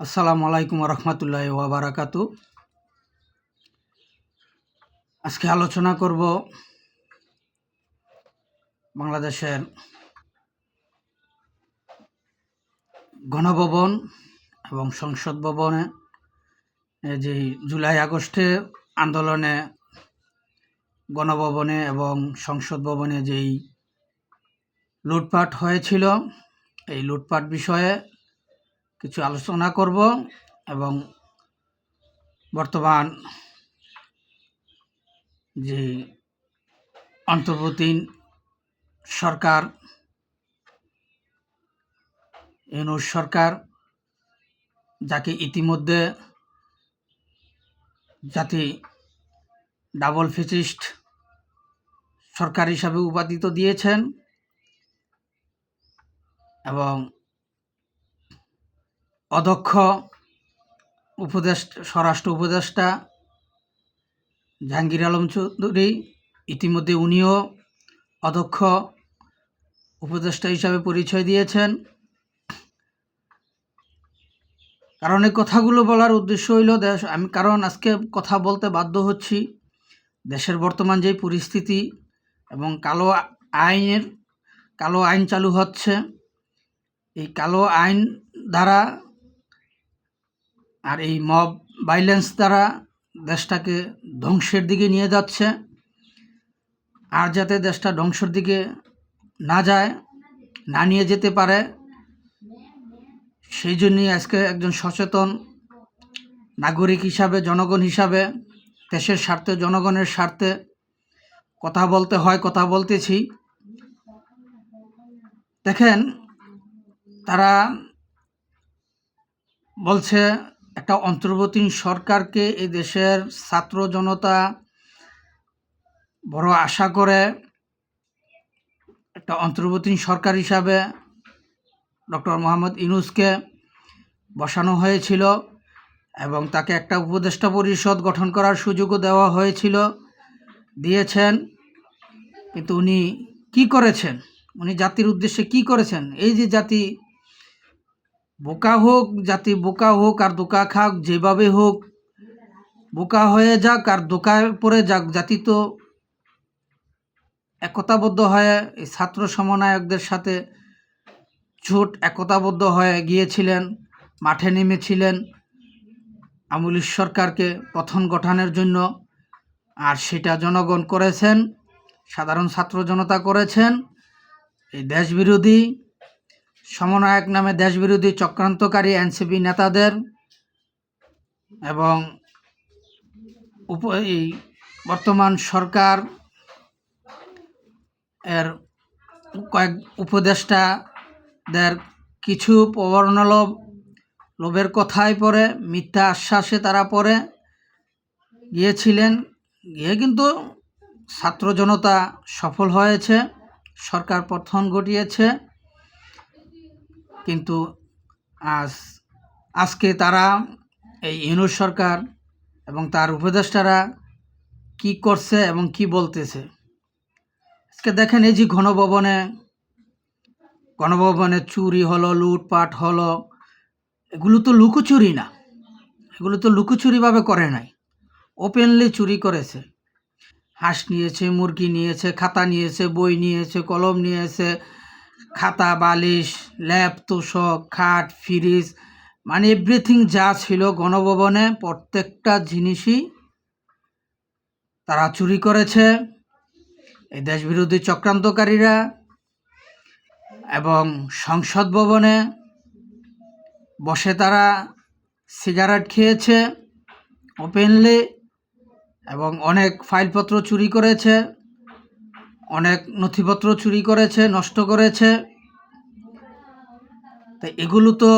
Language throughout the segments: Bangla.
আসসালামু আলাইকুম রহমতুল্লাহ ওয়াবারাকাতু আজকে আলোচনা করব বাংলাদেশের গণভবন এবং সংসদ ভবনে যে জুলাই আগস্টে আন্দোলনে গণভবনে এবং সংসদ ভবনে যেই লুটপাট হয়েছিল, এই লুটপাট বিষয়ে কিছু আলোচনা করব এবং বর্তমান যে অন্তর্বর্তী সরকার এনুর সরকার, যাকে ইতিমধ্যে জাতি ডাবল ফিচিস্ট সরকার হিসাবে উপাধি তো দিয়েছেন এবং অধ্যক্ষ, উপদেষ্টা, স্বরাষ্ট্র উপদেষ্টা জাহাঙ্গীর আলম চৌধুরী, ইতিমধ্যে উনিও অধ্যক্ষ, উপদেষ্টা হিসাবে পরিচয় দিয়েছেন। কারণ এই কথাগুলো বলার উদ্দেশ্য হইল দেশ, আমি কারণ আজকে কথা বলতে বাধ্য হচ্ছি। দেশের বর্তমান যে পরিস্থিতি এবং কালো আইনের, কালো আইন চালু হচ্ছে, এই কালো আইন দ্বারা আর এই মব ভাইলেন্স দ্বারা দেশটাকে ধ্বংসের দিকে নিয়ে যাচ্ছে। আর যাতে দেশটা ধ্বংসের দিকে না যায়, না নিয়ে যেতে পারে, সেই জন্যই আজকে একজন সচেতন নাগরিক হিসাবে, জনগণ হিসাবে, দেশের স্বার্থে, জনগণের স্বার্থে কথা বলতে হয়, কথা বলতেছি। দেখেন, তারা বলছে একটা অন্তর্বর্তী সরকারকে এই দেশের ছাত্র জনতা বড় আশা করে, একটা অন্তর্বর্তী সরকার হিসাবে ডক্টর মোহাম্মদ ইনুসকে বসানো হয়েছিল এবং তাকে একটা উপদেষ্টা পরিষদ গঠন করার সুযোগও দেওয়া হয়েছিল, দিয়েছেন। কিন্তু উনি কি করেছেন? উনি জাতির উদ্দেশ্যে কি করেছেন? এই যে জাতি বোকা হোক জাতি বোকা হোক আর দোকা খাক যেভাবে হোক, বোকা হয়ে যাক আর দোকায় পড়ে যাক, জাতি তো একতাবদ্ধ হয়ে এই ছাত্র সমন্বয়কদের সাথে জোট একতাবদ্ধ হয়ে গিয়েছিলেন, মাঠে নেমেছিলেন আমুলিশ সরকারকে পথন গঠনের জন্য। আর সেটা জনগণ করেছেন, সাধারণ ছাত্র জনতা করেছেন, এই দেশবিরোধী সমন্বয়ক নামে দেশবিরোধী চক্রান্তকারী এনসিপি নেতাদের এবং উপ বর্তমান সরকার এর কয়েক উপদেষ্টাদের কিছু প্রবর্ণলোভ লোভের কথায় পরে মিথ্যা আশ্বাসে তারা পরে গিয়েছিলেন। গিয়ে কিন্তু ছাত্র জনতা সফল হয়েছে, সরকার পথন ঘটিয়েছে। কিন্তু আজ, আজকে তারা এই ইউনুস সরকার এবং তার উপদেষ্টারা কি করছে এবং কি বলতেছে? আজকে দেখেন এই যে ঘনভবনে গণভবনে চুরি হলো, লুটপাট হলো, এগুলো তো লুকোচুরি না। এগুলো তো লুকোচুরিভাবে করে নাই। ওপেনলি চুরি করেছে। হাঁস নিয়েছে, মুরগি নিয়েছে, খাতা নিয়েছে, বই নিয়েছে, কলম নিয়েছে খাতা, বালিশ, ল্যাপ, তোষক, খাট, ফ্রিজ মানে এভরিথিং যা ছিল গণভবনে প্রত্যেকটা জিনিসই তারা চুরি করেছে। এই দেশবিরোধী চক্রান্তকারীরা এবং সংসদ ভবনে বসে তারা সিগারেট খেয়েছে ওপেনলি এবং অনেক ফাইলপত্র চুরি করেছে। অনেক নথিপত্র চুরি করেছে, নষ্ট করেছে। তো এগুলো তো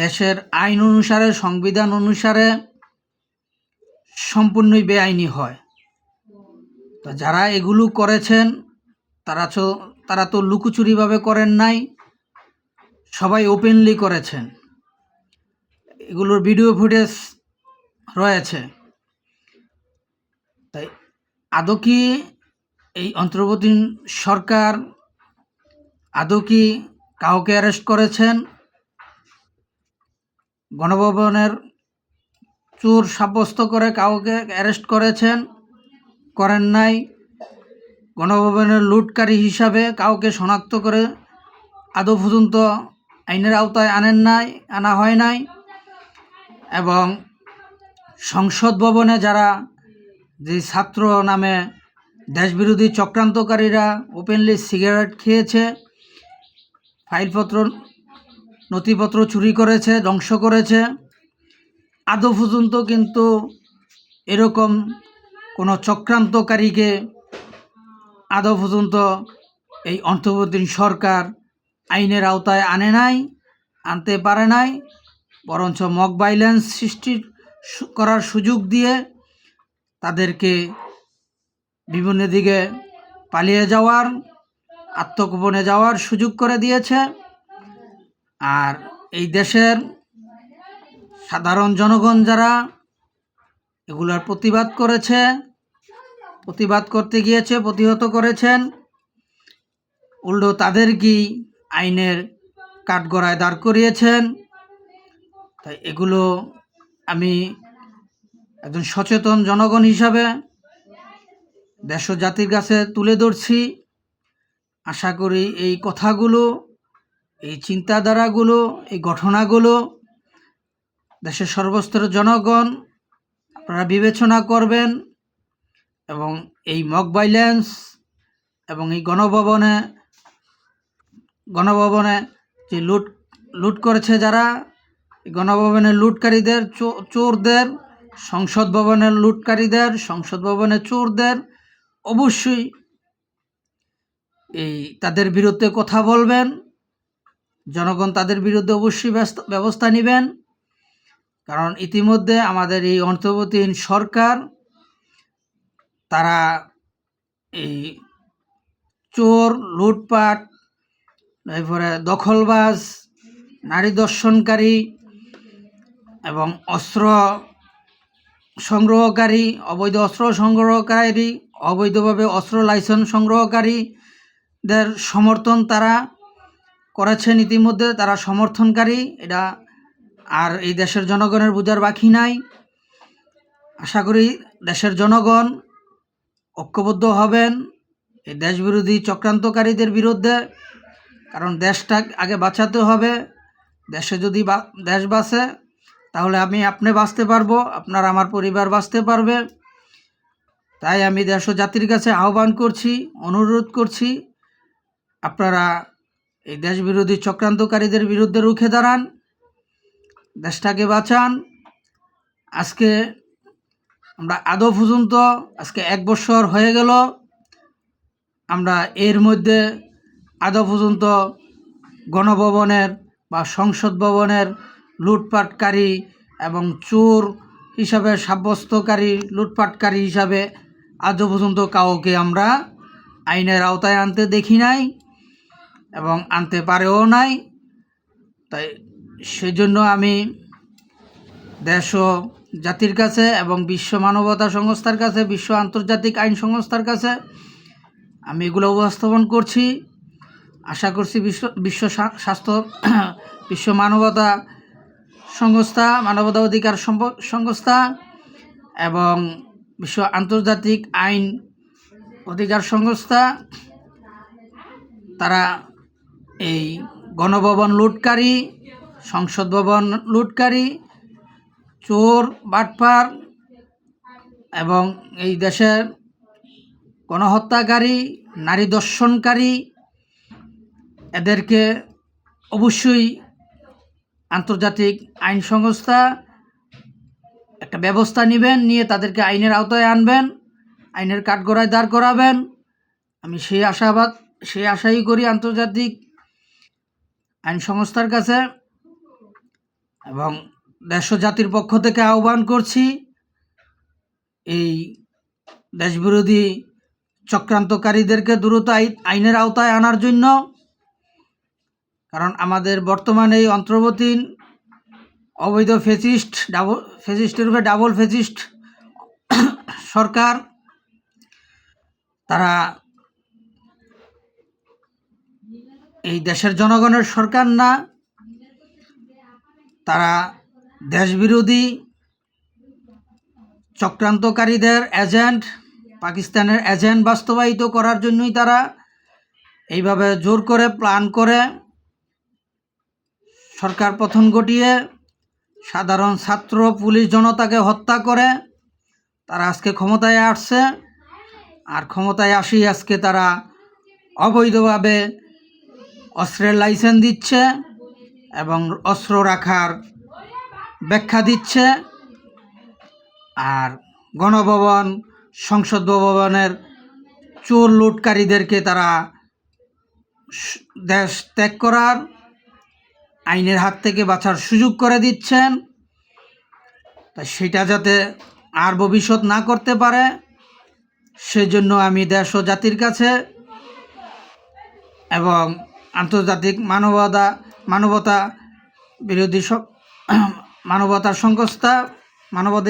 দেশের আইন অনুসারে, সংবিধান অনুসারে সম্পূর্ণই বেআইনি হয়। তো যারা এগুলো করেছেন, তারা তো তারা তো লুকোচুরিভাবে করেন নাই, সবাই ওপেনলি করেছেন। এগুলোর ভিডিও ফুটেজ রয়েছে। তাই আদৌ কি এই অন্তর্বর্তী সরকার আদৌ কি কাউকে অ্যারেস্ট করেছেন? গণভবনের চোর সাব্যস্ত করে কাউকে অ্যারেস্ট করেছেন? করেন নাই। গণভবনের লুটকারী হিসাবে কাউকে শনাক্ত করে আদৌ পর্যন্ত আইনের আওতায় আনেন নাই, আনা হয় নাই এবং সংসদ ভবনে যারা যে ছাত্র নামে দেশবিরোধী চক্রান্তকারীরা ওপেনলি সিগারেট খেয়েছে, ফাইলপত্র নথিপত্র চুরি করেছে, ধ্বংস করেছে। আদৌ পর্যন্ত কিন্তু এরকম কোনো চক্রান্তকারীকে আদৌ পর্যন্ত এই অন্তর্বর্তী সরকার আইনের আওতায় আনে নাই, আনতে পারে নাই, বরঞ্চ মক ভাইলেন্স সৃষ্টি করার সুযোগ দিয়ে তাদেরকে বিভিন্ন দিকে পালিয়ে যাওয়ার, আত্মগোপনে যাওয়ার সুযোগ করে দিয়েছে। আর এই দেশের সাধারণ জনগণ যারা এগুলার প্রতিবাদ করেছে, প্রতিবাদ করতে গিয়েছে, প্রতিহত করেছেন, উল্টো তাদেরকেই আইনের কাঠগড়ায় দাঁড় করিয়েছেন। তাই এগুলো আমি একজন সচেতন জনগণ হিসাবে দেশ জাতির কাছে তুলে ধরছি। আশা করি এই কথাগুলো, এই চিন্তাধারাগুলো, এই ঘটনাগুলো দেশের সর্বস্তরের জনগণ আপনারা বিবেচনা করবেন এবং এই মক ভাইলেন্স এবং এই গণভবনে গণভবনে যে লুট লুট করেছে যারা গণভবনের লুটকারীদের চোরদের, সংসদ ভবনের লুটকারীদের, সংসদ ভবনের চোরদের অবশ্যই এই তাদের বিরুদ্ধে কথা বলবেন। জনগণ তাদের বিরুদ্ধে অবশ্যই ব্যবস্থা নেবেন। কারণ ইতিমধ্যে আমাদের এই অন্তর্বর্তীহীন সরকার, তারা এই চোর, লুটপাট এরপরে দখলবাজ, নারী দর্শনকারী এবং অস্ত্র সংগ্রহকারী, অবৈধ অস্ত্র সংগ্রহকারী অবৈধভাবে অস্ত্র লাইসেন্স সংগ্রহকারীদের সমর্থন তারা করেছেন ইতিমধ্যে তারা সমর্থনকারী। এটা আর এই দেশের জনগণের বোঝার বাকি নাই। আশা করি দেশের জনগণ ঐক্যবদ্ধ হবেন এই দেশবিরোধী চক্রান্তকারীদের বিরুদ্ধে, কারণ দেশটা আগে বাঁচাতে হবে। দেশে যদি দেশ বাঁচে, তাহলে আমি আপনি বাঁচতে পারব, আপনার আমার পরিবার বাঁচতে পারবে। তাই আমি দেশ জাতির কাছে আহ্বান করছি, অনুরোধ করছি, আপনারা এই দেশবিরোধী চক্রান্তকারীদের বিরুদ্ধে রুখে দাঁড়ান, দেশটাকে বাঁচান। আজকে আমরা আদৌ পর্যন্ত, আজকে এক বছর হয়ে গেল, আমরা এর মধ্যে আদৌ পর্যন্ত গণভবনের বা সংসদ ভবনের লুটপাটকারী এবং চোর হিসাবে সাব্যস্তকারী, লুটপাটকারী হিসাবে আজও পর্যন্ত কাউকে আমরা আইনের আওতায় আনতে দেখি নাই এবং আনতে পারেও নাই। তাই সেজন্য আমি দেশ জাতির কাছে এবং বিশ্ব মানবতা সংস্থার কাছে, বিশ্ব আন্তর্জাতিক আইন সংস্থার কাছে আমি এগুলো উপস্থাপন করছি। আশা করছি বিশ্ব বিশ্ব স্বাস্থ্য, বিশ্ব মানবতা সংস্থা, মানবতা অধিকার সংস্থা এবং বিশ্ব আন্তর্জাতিক আইন অধিকার সংস্থা, তারা এই গণভবন লুটকারী, সংসদ ভবন লুটকারী, চোর, বাটপার এবং এই দেশের গণহত্যাকারী, নারী দর্শনকারী, এদেরকে অবশ্যই আন্তর্জাতিক আইন সংস্থা একটা ব্যবস্থা নেবেন, নিয়ে তাদেরকে আইনের আওতায় আনবেন, আইনের কাঠগড়ায় দাঁড় করাবেন। আমি সেই আশাবাদ, সেই আশাই করি আন্তর্জাতিক আইন সংস্থার কাছে এবং দেশ জাতির পক্ষ থেকে আহ্বান করছি, এই দেশবিরোধী চক্রান্তকারীদেরকে দ্রুত আই- আইনের আওতায় আনার জন্য। কারণ আমাদের বর্তমানে এই অন্তর্বর্তী অবৈধ ফেসিস্ট, ডাবল, ফেসিস্টের উপরে ডাবল ফেসিস্ট সরকার, তারা এই দেশের জনগণের সরকার না, তারা দেশবিরোধী, চক্রান্তকারীদের এজেন্ট, পাকিস্তানের এজেন্ট বাস্তবায়িত করার জন্যই তারা এইভাবে জোর করে প্ল্যান করে সরকার পতন ঘটিয়ে সাধারণ ছাত্র পুলিশ জনতাকে হত্যা করে, তারা আজকে ক্ষমতায় আসছে। আর ক্ষমতায় আসি আজকে তারা অবৈধভাবে অস্ত্রের লাইসেন্স দিচ্ছে এবং অস্ত্র রাখার ব্যাখ্যা দিচ্ছে। আর গণভবন, সংসদ ভবনের চোর লুটকারীদেরকে তারা দেশ ত্যাগ করার আইনের হাত থেকে বাঁচার সুযোগ করে দিচ্ছেন। তা সেটা যাতে আর ভবিষ্যৎ না করতে পারে, সেজন্য আমি দেশ ও জাতির কাছে এবং আন্তর্জাতিক মানবতা মানবতা বিরোধী মানবতার সংস্থা মানবাধিকার